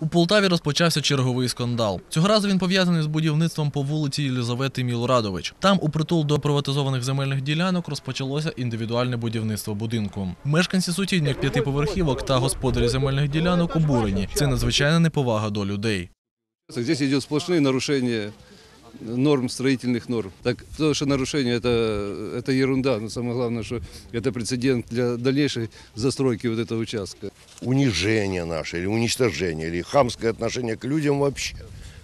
У Полтаві розпочався черговий скандал. Цього разу він пов'язаний з будівництвом по вулиці Єлизавети Мілорадович. Там, у притул до приватизованих земельних ділянок, розпочалося індивідуальне будівництво будинку. Мешканці сусідніх п'ятиповерхівок та господарі земельних ділянок обурені. Це надзвичайна неповага до людей. Здесь йде сплошні нарушения норм, строительных норм. Так, потому что нарушение это, это ерунда, но самое главное, что это прецедент для дальнейшей застройки вот этого участка. унижение наше, или уничтожение, или хамское отношение к людям вообще.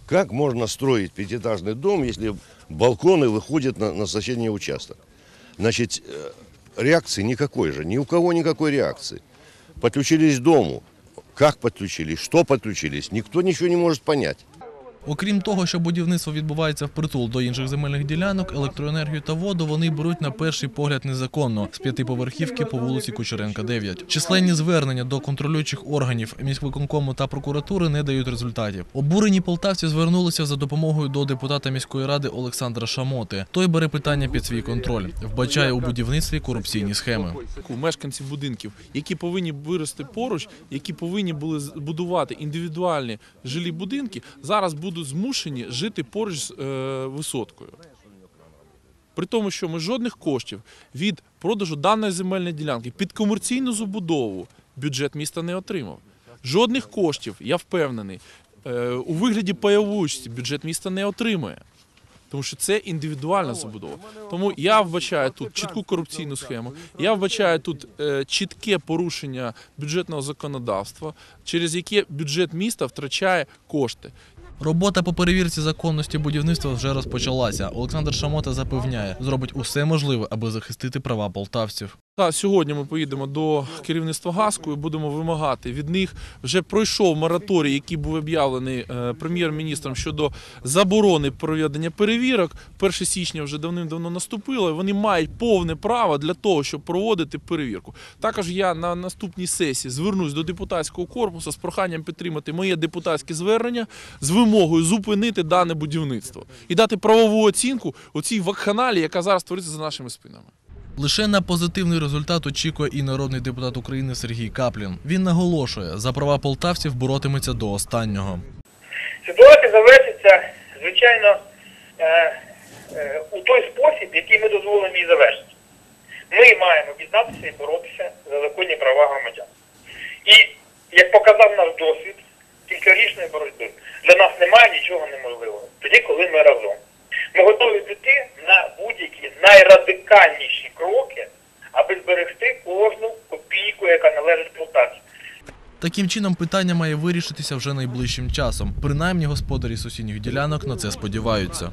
Как можно строить пятиэтажный дом, если балконы выходят на, на соседний участок? Значит, э, реакции никакой же, ни у кого никакой реакции. Подключились к дому. Как подключились, что подключились, никто ничего не может понять. Окрім того, що будівництво відбувається впритул до інших земельних ділянок, електроенергію та воду вони беруть на перший погляд незаконно з п'ятиповерхівки по вулиці Кучеренка, 9. Численні звернення до контролюючих органів міськвиконкому та прокуратури не дають результатів. Обурені полтавці звернулися за допомогою до депутата міської ради Олександра Шамоти. Той бере питання під свій контроль, вбачає у будівництві корупційні схеми. мешканців будинків, які повинні вирости поруч, які повинні були будувати індивідуальні жилі будинки, зараз будуть змушені жити поруч з е, висоткою. При тому, що ми жодних коштів від продажу даної земельної ділянки під комерційну забудову бюджет міста не отримав. Жодних коштів, я впевнений, е, у вигляді пайовості бюджет міста не отримує. Тому що це індивідуальна забудова. Тому я вбачаю тут чітку корупційну схему. Я вбачаю тут е, чітке порушення бюджетного законодавства, через яке бюджет міста втрачає кошти. Робота по перевірці законності будівництва вже розпочалася. Олександр Шамота запевняє, зробить усе можливе, аби захистити права полтавців. Та сьогодні ми поїдемо до керівництва ГАСКу і будемо вимагати від них. Вже пройшов мораторій, який був об'явлений е, прем'єр-міністром щодо заборони проведення перевірок. 1 січня вже давним-давно наступило. Вони мають повне право для того, щоб проводити перевірку. Також я на наступній сесії звернусь до депутатського корпусу з проханням підтримати моє депутатське звернення з вимогою зупинити дане будівництво і дати правову оцінку оцій вакханалії, яка зараз твориться за нашими спинами. Лише на позитивний результат очікує і народний депутат України Сергій Каплін. Він наголошує, за права полтавців боротиметься до останнього. Ситуація завершиться, звичайно, е, е, у той спосіб, який ми дозволимо її завершити. Ми маємо об'єднатися і боротися за законні права громадян. І, як показав наш досвід кількарічної боротьби, для нас немає нічого неможливого. Тоді, коли ми разом. Ми готові піти на будь-які найрадикальніші кожну копійку, яка належить Полтаві. Таким чином, питання має вирішитися вже найближчим часом. Принаймні, господарі сусідніх ділянок на це сподіваються.